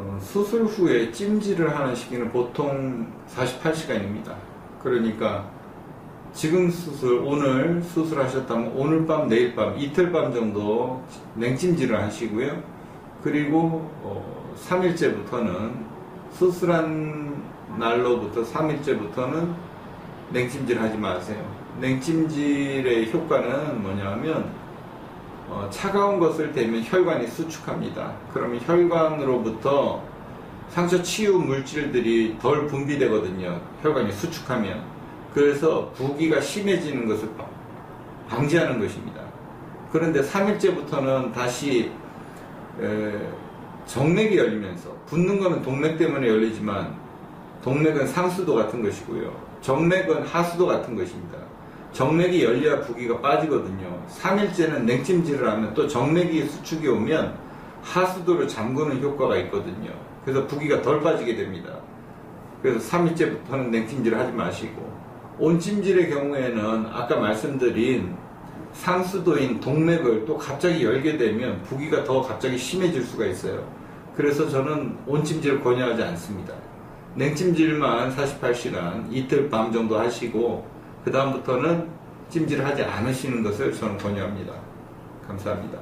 어, 수술 후에 찜질을 하는 시기는 보통 48시간입니다. 그러니까 지금 수술, 오늘 수술하셨다면 오늘 밤, 내일 밤, 이틀 밤 정도 냉찜질을 하시고요. 그리고 어, 3일째부터는 수술한 날로부터 3일째부터는 냉찜질 하지 마세요. 냉찜질의 효과는 뭐냐면 어, 차가운 것을 대면 혈관이 수축합니다. 그러면 혈관으로부터 상처 치유 물질들이 덜 분비되거든요. 혈관이 수축하면. 그래서 부기가 심해지는 것을 방- 방지하는 것입니다. 그런데 3일째부터는 다시 에, 정맥이 열리면서 붓는 거는 동맥 때문에 열리지만 동맥은 상수도 같은 것이고요. 정맥은 하수도 같은 것입니다. 정맥이 열려야 부기가 빠지거든요. 3일째는 냉찜질을 하면 또 정맥이 수축이 오면 하수도를 잠그는 효과가 있거든요. 그래서 부기가 덜 빠지게 됩니다. 그래서 3일째부터는 냉찜질을 하지 마시고 온찜질의 경우에는 아까 말씀드린 상수도인 동맥을 또 갑자기 열게 되면 부기가 더 갑자기 심해질 수가 있어요. 그래서 저는 온찜질을 권유하지 않습니다. 냉찜질만 48시간 이틀 밤 정도 하시고 그 다음부터는 찜질을 하지 않으시는 것을 저는 권유합니다. 감사합니다.